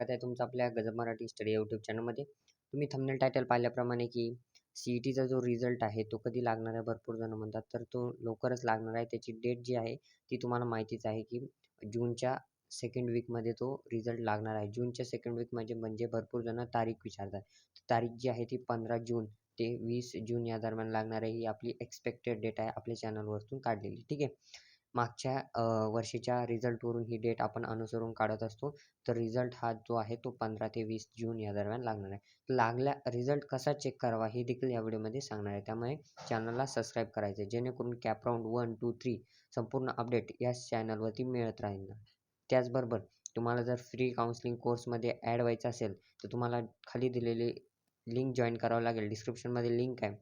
स्वागत आहे तुमचं आपल्या गजब मराठी स्टडी यूट्यूब चॅनलमध्ये तुम्ही थंबनेल टायटल पाहिल्याप्रमाणे की सी ई टीचा जो रिझल्ट आहे तो कधी लागणार आहे? भरपूर जण म्हणतात. तर तो लवकरच लागणार आहे. त्याची डेट जी आहे ती तुम्हाला माहितीच आहे की जूनच्या सेकंड वीकमध्ये तो रिझल्ट लागणार आहे. जूनच्या सेकंड वीक म्हणजे म्हणजे भरपूर जण तारीख विचारतात. तारीख जी आहे ती पंधरा जून ते वीस जून या दरम्यान लागणार आहे. ही आपली एक्सपेक्टेड डेट आहे आपल्या चॅनलवरतून काढलेली. ठीक आहे? मागच्या वर्षीच्या रिझल्टवरून ही डेट आपण अनुसरून काढत असतो. तर रिझल्ट हा जो आहे तो पंधरा ते वीस जून या दरम्यान लागणार आहे. लागल्या रिझल्ट कसा चेक करावा हे देखील या व्हिडिओमध्ये सांगणार आहे. त्यामुळे चॅनलला सबस्क्राईब करायचं आहे. जेणेकरून CAP round one two three संपूर्ण अपडेट याच चॅनलवरती मिळत राहील. त्याचबरोबर तुम्हाला जर फ्री काउन्सिलिंग कोर्समध्ये ॲड व्हायचं असेल तर तुम्हाला खाली दिलेली लिंक जॉईन करावं लागेल. डिस्क्रिप्शनमध्ये लिंक आहे.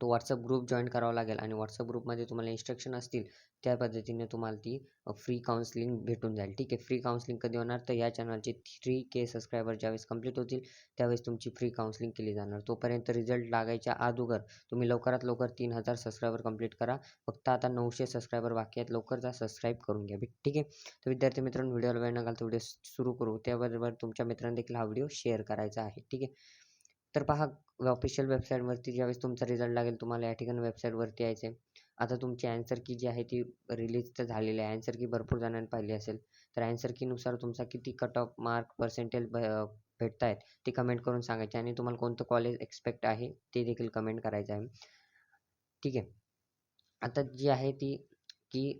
तो व्हॉट्सअप ग्रुप जॉईन करावा लागेल आणि व्हॉट्सअप ग्रुपमध्ये तुम्हाला इन्स्ट्रक्शन असतील त्या पद्धतीने तुम्हाला ती फ्री काउन्सिलिंग भेटून जाईल. ठीक आहे? फ्री काउन्सिलिंग कधी होणार? तर या चॅनलचे थ्री के सबस्क्रायबर ज्यावेळेस कंप्लीट होतील त्यावेळेस तुमची फ्री काउन्सिलिंग केली जाणार. तोपर्यंत रिझल्ट लागायच्या अगोदर तुम्ही लवकरात लवकर तीन हजार सबस्क्रायबर कंप्लीट करा. फक्त आता नऊशे सबस्क्रायबर बाकी आहेत लवकर जा सबस्क्राईब करून घ्या. ठीक आहे? तर विद्यार्थी मित्रांनो व्हिडिओला वेळ न घालता व्हिडिओ सुरू करू. त्याबरोबर तुमच्या मित्रांना देखील हा व्हिडिओ शेअर करायचा आहे. ठीक आहे? तर पहा ऑफिशियल वेबसाईटवरती ज्यावेळेस तुमचा रिझल्ट लागेल तुम्हाला या ठिकाणी वेबसाईटवरती यायचं आहे आता तुमची ॲन्सर की जी आहे ती रिलीज तर झालेली आहे. ॲन्सर की भरपूर जणांनी पाहिली असेल तर ॲन्सर कीनुसार तुमचा किती कट ऑफ मार्क पर्सेंटेज भेटत आहेत ते कमेंट करून सांगायचे. आणि तुम्हाला कोणतं कॉलेज एक्सपेक्ट आहे ते देखील कमेंट करायचं आहे. ठीक आहे. आता जी आहे ती की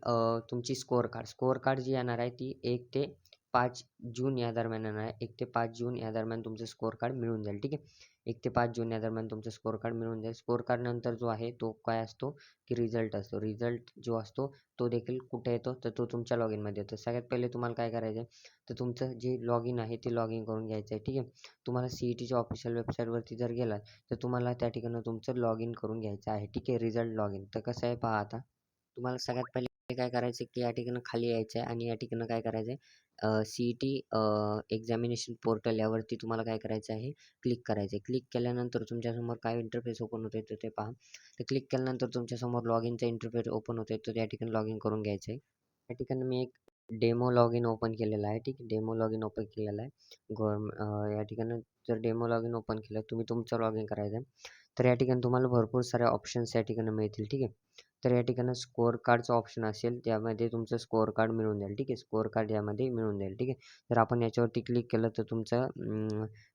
तुमची स्कोअर कार्ड स्कोअर कार्ड जी येणार आहे ती एक ते पाच जून या दरम्यान येणार आहे. एक ते पाच जून या दरम्यान तुमचं स्कोअर कार्ड मिळून जाईल. ठीक आहे. एक ते पाच जून या दरम्यान तुमचं स्कोअर कार्ड मिळून जाईल. स्कोअर कार्ड नंतर जो आहे तो काय असतो? की रिझल्ट असतो. रिझल्ट जो असतो तो देखील कुठे येतो? तर तो तुमच्या लॉग इनमध्ये येतो. सगळ्यात पहिले तुम्हाला काय करायचं आहे तर तुमचं जे लॉग इन आहे ते लॉग इन करून घ्यायचं आहे. ठीक आहे? तुम्हाला सी ई टीच्या ऑफिशियल वेबसाईटवरती जर गेलात तर तुम्हाला त्या ठिकाणी तुमचं लॉग इन करून घ्यायचं आहे. ठीक आहे? रिझल्ट लॉग इन तर कसं आहे? पहा आता. तुम्हाला सगळ्यात पहिले काय करायचं की या ठिकाणी खाली यायचं आहे आणि या ठिकाणी काय करायचं आहे C E T examination portal यावरती तुम्हाला काय करायचं आहे? क्लिक करायचं आहे क्लिक केल्यानंतर तुमच्यासमोर काय इंटरफेस ओपन होते तर ते पहा. तर क्लिक केल्यानंतर तुमच्यासमोर लॉग इनचा इंटरफेस ओपन होते तर त्या ठिकाणी लॉग इन करून घ्यायचं आहे त्या ठिकाणी मी एक डेमो लॉग इन ओपन केलेला आहे. ठीक आहे. डेमो लॉग इन ओपन केलेला आहे. गव्हर्म या ठिकाणी जर डेमो लॉग इन ओपन केलं तुम्ही तुमचं लॉग इन करायचं आहे. तर या ठिकाणी तुम्हाला भरपूर सारे ऑप्शन्स या ठिकाणी मिळतील. ठीक आहे. तर या ठिकाणी स्कोअर कार्डचं ऑप्शन असेल त्यामध्ये तुमचं स्कोअर कार्ड मिळून जाईल ठीक आहे? स्कोअर कार्ड यामध्ये मिळून जाईल ठीक आहे? जर आपण याच्यावरती क्लिक केलं तर तुमचं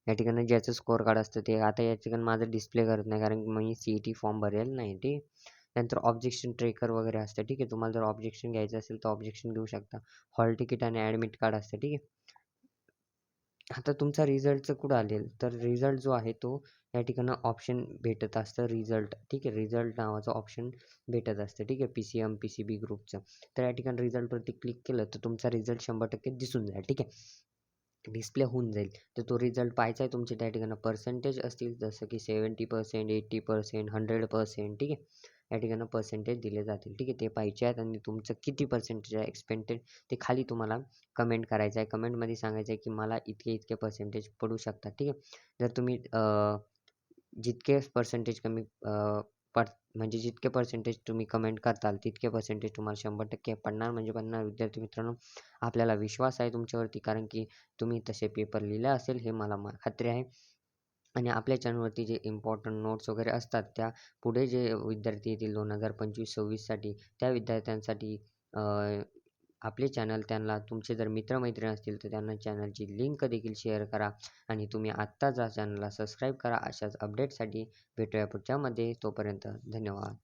या ठिकाणी ज्याचं स्कोअर कार्ड असतं ते आता या ठिकाणी माझं डिस्प्ले करत नाही कारण मी सी ई टी फॉर्म भरेल नाही ठीक नंतर ऑब्जेक्शन ट्रेकर वगैरे असतं ठीक आहे? तुम्हाला जर ऑब्जेक्शन घ्यायचं असेल तर ऑब्जेक्शन घेऊ शकता. हॉल तिकीट आणि ॲडमिट कार्ड असतं ठीक आहे? आता तुमचा रिझल्टचं कुठं आलेल तर रिझल्ट जो आहे तो या ठिकाणी ऑप्शन भेटत असतं रिझल्ट ठीक आहे रिझल्ट नावाचं ऑप्शन भेटत असतं. ठीक आहे P C M P C B ग्रुपचं तर या ठिकाणी रिझल्टवरती क्लिक केलं तर तुमचा रिझल्ट शंभर टक्के दिसून जाईल. ठीक आहे? डिस्प्ले होऊन जाईल. तर तो रिझल्ट पाहायचा आहे तुमच्या त्या ठिकाणी पर्सेंटेज असतील जसं की seventy percent eighty percent hundred percent ठीक आहे? या ठिकाणी पर्सेंटेज दिले जातील. ठीक आहे ते पाहिजे आहेत आणि तुमचं किती पर्सेंटेज आहे एक्सपेक्टेड ते खाली तुम्हाला कमेंट करायचं आहे. कमेंटमध्ये सांगायचं आहे की मला इतके इतके पर्सेंटेज पडू शकतात. ठीक आहे जर तुम्ही जितके पर्सेंटेज कमी पड म्हणजे जितके पर्सेंटेज तुम्ही कमेंट करताल तितके पर्सेंटेज तुम्हाला शंभर टक्के पडणार म्हणजे पडणार. विद्यार्थी मित्रांनो आपल्याला विश्वास आहे तुमच्यावरती कारण की तुम्ही तसे पेपर लिहिले असेल हे मला खात्री आहे. आणि आपल्या चॅनलवरती जे इम्पॉर्टंट नोट्स वगैरे असतात त्या पुढे जे विद्यार्थी येतील दोन हजार पंचवीस सव्वीससाठी त्या विद्यार्थ्यांसाठी आपले चॅनल त्यांना तुमचे जर मित्रमैत्रिणी असतील तर त्यांना चॅनलची लिंक देखील शेअर करा आणि तुम्ही आत्ताच चॅनलला सबस्क्राईब करा. अशाच अपडेटसाठी भेटूया पुढच्यामध्ये तोपर्यंत धन्यवाद.